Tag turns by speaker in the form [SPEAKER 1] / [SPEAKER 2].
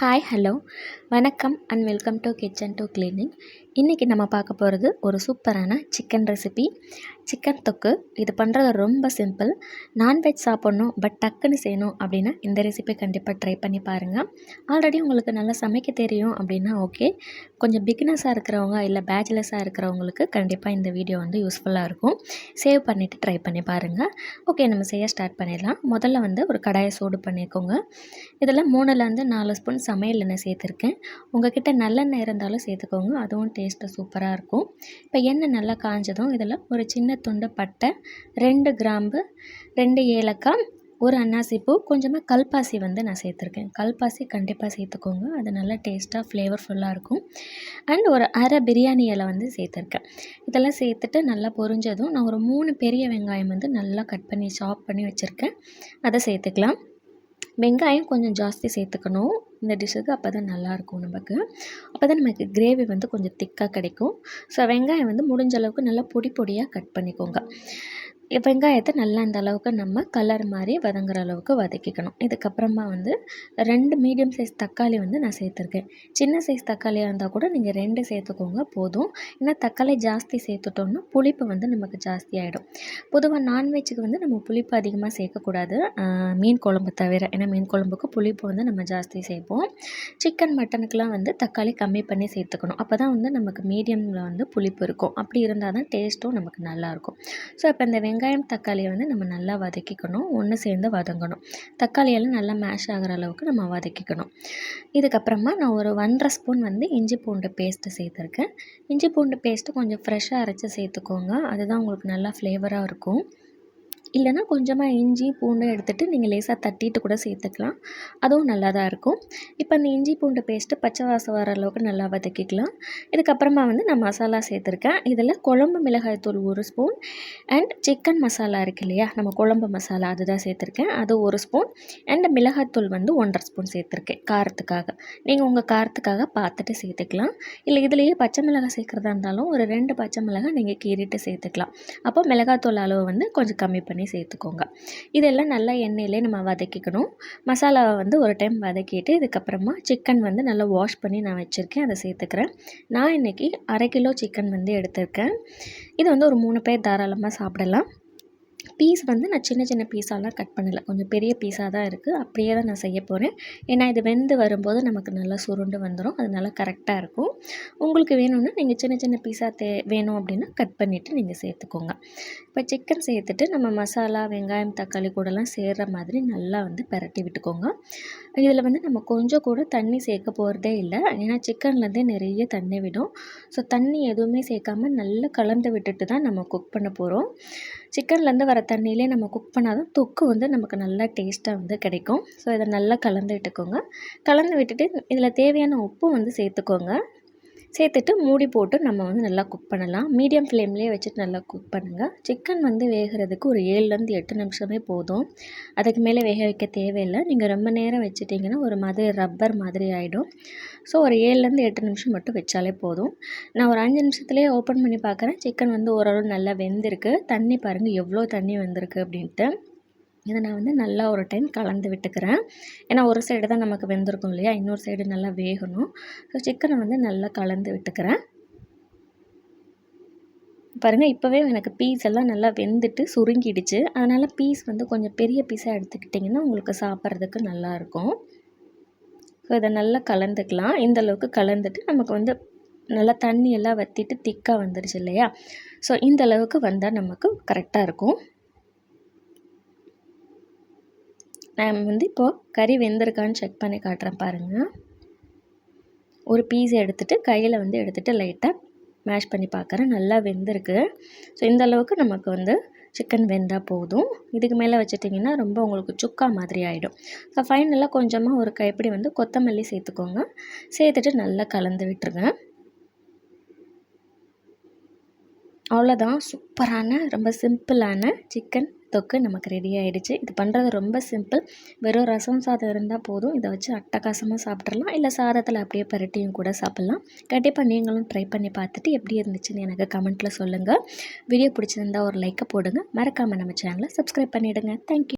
[SPEAKER 1] Hi hello வணக்கம் and welcome to kitchen to cleaning இன்றைக்கி நம்ம பார்க்க போகிறது ஒரு சூப்பரான சிக்கன் ரெசிபி சிக்கன் தொக்கு இது பண்ணுறது ரொம்ப சிம்பிள் நான்வெஜ் சாப்பிட்ணும் பட் டக்குன்னு செய்யணும் அப்படின்னா இந்த ரெசிபி கண்டிப்பாக ட்ரை பண்ணி பாருங்கள் ஆல்ரெடி உங்களுக்கு நல்லா சமைக்க தெரியும் அப்படின்னா ஓகே கொஞ்சம் பிகினஸாக இருக்கிறவங்க இல்லை பேச்சுலர்ஸாக இருக்கிறவங்களுக்கு கண்டிப்பாக இந்த வீடியோ வந்து யூஸ்ஃபுல்லாக இருக்கும். சேவ் பண்ணிவிட்டு ட்ரை பண்ணி பாருங்கள் ஓகே நம்ம செய்ய ஸ்டார்ட் பண்ணிடலாம். முதல்ல வந்து ஒரு கடாயை சூடு பண்ணிக்கோங்க. இதில் மூணுலேருந்து நாலு ஸ்பூன் சமையல் எண்ணெய் சேர்த்துருக்கேன். உங்கள் கிட்டே நல்லெண்ணெய் இருந்தாலும் சேர்த்துக்கோங்க. அதுவும் டேஸ்ட்டு சூப்பராக இருக்கும். இப்போ எண்ணெய் நல்லா காஞ்சதும் இதில் ஒரு சின்ன துண்டு பட்டை ரெண்டு கிராம்பு ரெண்டு ஏலக்காய் ஒரு அன்னாசிப்பூ கொஞ்சமாக கல்பாசி வந்து நான் சேர்த்துருக்கேன். கல்பாசி கண்டிப்பாக சேர்த்துக்கோங்க. அது நல்லா டேஸ்ட்டாக ஃப்ளேவர்ஃபுல்லாக இருக்கும். அண்ட் ஒரு அரை பிரியாணி இலை வந்து சேர்த்துருக்கேன். இதெல்லாம் சேர்த்துட்டு நல்லா பொரிஞ்சதும் நான் ஒரு மூணு பெரிய வெங்காயம் வந்து நல்லா கட் பண்ணி சாப் பண்ணி வச்சுருக்கேன். அதை சேர்த்துக்கலாம். வெங்காயம் கொஞ்சம் ஜாஸ்தி சேர்த்துக்கணும். இந்த டிஷ்ஷுக்கு அப்போ தான் நல்லாயிருக்கும் நமக்கு. அப்போ தான் நமக்கு கிரேவி வந்து கொஞ்சம் திக்காக கிடைக்கும். ஸோ வெங்காயம் வந்து முடிஞ்ச அளவுக்கு நல்லா பொடி பொடியாக கட் பண்ணிக்கோங்க. வெங்காயத்தை நல்லா இந்த அளவுக்கு நம்ம கலர் மாதிரி வதங்குற அளவுக்கு வதக்கிக்கணும். இதுக்கப்புறமா வந்து ரெண்டு மீடியம் சைஸ் தக்காளி வந்து நான் சேர்த்துருக்கேன். சின்ன சைஸ் தக்காளியாக இருந்தால் கூட நீங்கள் ரெண்டு சேர்த்துக்கோங்க போதும். ஏன்னா தக்காளி ஜாஸ்தி சேர்த்துட்டோம்னா புளிப்பு வந்து நமக்கு ஜாஸ்தி ஆகிடும் பொதுவாக நான்வெஜ்ஜுக்கு வந்து நம்ம புளிப்பு அதிகமாக சேர்க்கக்கூடாது. மீன் குழம்பு தவிர. ஏன்னா மீன் குழம்புக்கு புளிப்பு வந்து நம்ம ஜாஸ்தி சேர்ப்போம். சிக்கன் மட்டனுக்கெலாம் வந்து தக்காளி கம்மி பண்ணி சேர்த்துக்கணும். அப்போ தான் வந்து நமக்கு மீடியமில் வந்து புளிப்பு இருக்கும். அப்படி இருந்தால் தான் டேஸ்ட்டும் நமக்கு நல்லாயிருக்கும் ஸோ இப்போ இந்த வெங்காயம் வெங்காயம் தக்காளியை வந்து நம்ம நல்லா வதக்கிக்கணும். ஒன்று சேர்ந்து வதங்கணும். தக்காளியெல்லாம் நல்லா மேஷ் ஆகிற அளவுக்கு நம்ம வதக்கிக்கணும். இதுக்கப்புறமா நான் ஒரு ஒன்றரை ஸ்பூன் வந்து இஞ்சி பூண்டு பேஸ்ட்டு சேர்த்துருக்கேன். இஞ்சி பூண்டு பேஸ்ட்டு கொஞ்சம் ஃப்ரெஷ்ஷாக அரைச்சி சேர்த்துக்கோங்க. அதுதான் உங்களுக்கு நல்லா ஃப்ளேவராக இருக்கும். இல்லைனா கொஞ்சமாக இஞ்சி பூண்டு எடுத்துகிட்டு நீங்கள் லேசாக தட்டிட்டு கூட சேர்த்துக்கலாம். அதுவும் நல்லா தான் இருக்கும். இப்போ அந்த இஞ்சி பூண்டு பேஸ்ட்டு பச்சை வாசம் வர அளவுக்கு நல்லா வதக்கிக்கலாம். இதுக்கப்புறமா வந்து நான் மசாலா சேர்த்துருக்கேன். இதில் குழம்பு மிளகாய் தூள் ஒரு ஸ்பூன் அண்ட் சிக்கன் மசாலா இருக்கு இல்லையா? நம்ம குழம்பு மசாலா அதுதான் சேர்த்துருக்கேன். அது ஒரு ஸ்பூன் அண்ட் மிளகாய்த்தூள் வந்து ஒன்றரை ஸ்பூன் சேர்த்துருக்கேன் காரத்துக்காக. நீங்கள் உங்கள் காரத்துக்காக பார்த்துட்டு சேர்த்துக்கலாம். இல்லை இதுலேயே பச்சை மிளகாய் சேர்க்குறதா இருந்தாலும் ஒரு ரெண்டு பச்சை மிளகாய் நீங்கள் கீறிட்டு சேர்த்துக்கலாம். அப்போ மிளகாத்தூள் அளவு வந்து கொஞ்சம் கம்மி பண்ணி பண்ணி சேர்த்துக்கோங்க. இதெல்லாம் நல்லா எண்ணெயிலே நம்ம வதக்கிக்கணும். மசாலாவை வந்து ஒரு டைம் வதக்கிட்டு இதுக்கப்புறமா சிக்கன் வந்து நல்லா வாஷ் பண்ணி நான் வச்சுருக்கேன். அதை சேர்த்துக்கிறேன். நான் இன்றைக்கி அரை கிலோ சிக்கன் வந்து எடுத்திருக்கேன். இது வந்து ஒரு மூணு பேர் தாராளமாக சாப்பிடலாம். பீஸ் வந்து நான் சின்ன சின்ன பீஸாலாம் கட் பண்ணலை. கொஞ்சம் பெரிய பீஸாக தான் இருக்குது அப்படியே தான் நான் செய்ய போகிறேன் ஏன்னா இது வெந்து வரும்போது நமக்கு நல்லா சுருண்டு வந்துடும் அது நல்லா கரெக்டாக இருக்கும். உங்களுக்கு வேணும்னா நீங்கள் சின்ன சின்ன பீஸாக தே வேணும் அப்படின்னா கட் பண்ணிவிட்டு நீங்கள் சேர்த்துக்கோங்க. இப்போ சிக்கன் சேர்த்துட்டு நம்ம மசாலா வெங்காயம் தக்காளி கூடலாம் சேர்கிற மாதிரி நல்லா வந்து பரட்டி விட்டுக்கோங்க. இதில் வந்து நம்ம கொஞ்சம் கூட தண்ணி சேர்க்க போகிறதே இல்லை. ஏன்னா சிக்கன்லேருந்தே நிறைய தண்ணி விடும். ஸோ தண்ணி எதுவுமே சேர்க்காம நல்லா கலந்து விட்டுட்டு தான் நம்ம குக் பண்ண போகிறோம் சிக்கன்லேருந்து வர தண்ணியிலே நம்ம குக் பண்ணால் தான் தொக்கு வந்து நமக்கு நல்லா டேஸ்ட்டாக வந்து கிடைக்கும். ஸோ இதை நல்லா கலந்து விட்டுக்கோங்க. கலந்து விட்டுட்டு இதில் தேவையான உப்பு வந்து சேர்த்துக்கோங்க. சேர்த்துட்டு மூடி போட்டு நம்ம வந்து நல்லா குக் பண்ணலாம். மீடியம் ஃப்ளேம்லேயே வச்சுட்டு நல்லா குக் பண்ணுங்கள் சிக்கன் வந்து வேகிறதுக்கு ஒரு ஏழுலேருந்து எட்டு நிமிஷமே போதும். அதுக்கு மேலே வேக வைக்க தேவையில்லை. நீங்கள் ரொம்ப நேரம் வச்சுட்டிங்கன்னா ஒரு மாதிரி ரப்பர் மாதிரி ஆகிடும் ஸோ ஒரு ஏழுலேருந்து எட்டு நிமிஷம் மட்டும் வச்சாலே போதும். நான் ஒரு அஞ்சு நிமிஷத்துலேயே ஓப்பன் பண்ணி பார்க்குறேன். சிக்கன் வந்து ஓரளவு நல்லா வெந்திருக்கு. தண்ணி பாருங்கள் எவ்வளோ தண்ணி வந்திருக்கு அப்படின்ட்டு. இதை நான் வந்து நல்லா ஒரு டைம் கலந்து விட்டுக்கிறேன். ஏன்னா ஒரு சைடு தான் நமக்கு வெந்திருக்கும் இல்லையா? இன்னொரு சைடு நல்லா வேகணும். ஸோ சிக்கனை வந்து நல்லா கலந்து விட்டுக்கிறேன். பாருங்கள் இப்போவே எனக்கு பீஸ் எல்லாம் நல்லா வெந்துட்டு சுருங்கிடுச்சு. அதனால் பீஸ் வந்து கொஞ்சம் பெரிய பீஸாக எடுத்துக்கிட்டிங்கன்னா உங்களுக்கு சாப்பிட்றதுக்கு நல்லாயிருக்கும் ஸோ இதை நல்லா கலந்துக்கலாம். இந்த அளவுக்கு கலந்துட்டு நமக்கு வந்து நல்லா தண்ணி எல்லாம் வற்றிட்டு திக்காக வந்துடுச்சு இல்லையா? ஸோ இந்தளவுக்கு வந்தால் நமக்கு கரெக்டாக இருக்கும். நான் வந்து இப்போது கறி வெந்திருக்கான்னு செக் பண்ணி காட்டுறேன் பாருங்கள் ஒரு பீஸ் எடுத்துகிட்டு கையில் வந்து எடுத்துகிட்டு லைட்டாக மேஷ் பண்ணி பார்க்குறேன் நல்லா வெந்திருக்கு. ஸோ இந்த அளவுக்கு நமக்கு வந்து சிக்கன் வெந்தால் போதும். இதுக்கு மேலே வச்சுட்டிங்கன்னா ரொம்ப உங்களுக்கு சுக்கா மாதிரி ஆகிடும் ஸோ ஃபைனலாக கொஞ்சமாக ஒரு கைப்பிடி வந்து கொத்தமல்லி சேர்த்துக்கோங்க. சேர்த்துட்டு நல்லா கலந்து விட்டுருங்க. அவ்வளோதான் சூப்பரான ரொம்ப சிம்பிளான சிக்கன் தொக்கு நமக்கு ரெடி ஆகிடுச்சு இது பண்ணுறது ரொம்ப சிம்பிள் வெறும் ரசம் சாதம் இருந்தால் போதும். இதை வச்சு அட்டகாசமாக சாப்பிட்றலாம் இல்லை சாதத்தில் அப்படியே பரட்டியும் கூட சாப்பிட்லாம். கண்டிப்பாக நீங்களும் ட்ரை பண்ணி பார்த்துட்டு எப்படி இருந்துச்சுன்னு எனக்கு கமெண்ட்டில் சொல்லுங்கள் வீடியோ பிடிச்சிருந்தா ஒரு லைக்கை போடுங்க. மறக்காமல் நம்ம சேனலை சப்ஸ்கிரைப் பண்ணிவிடுங்க தேங்க்யூ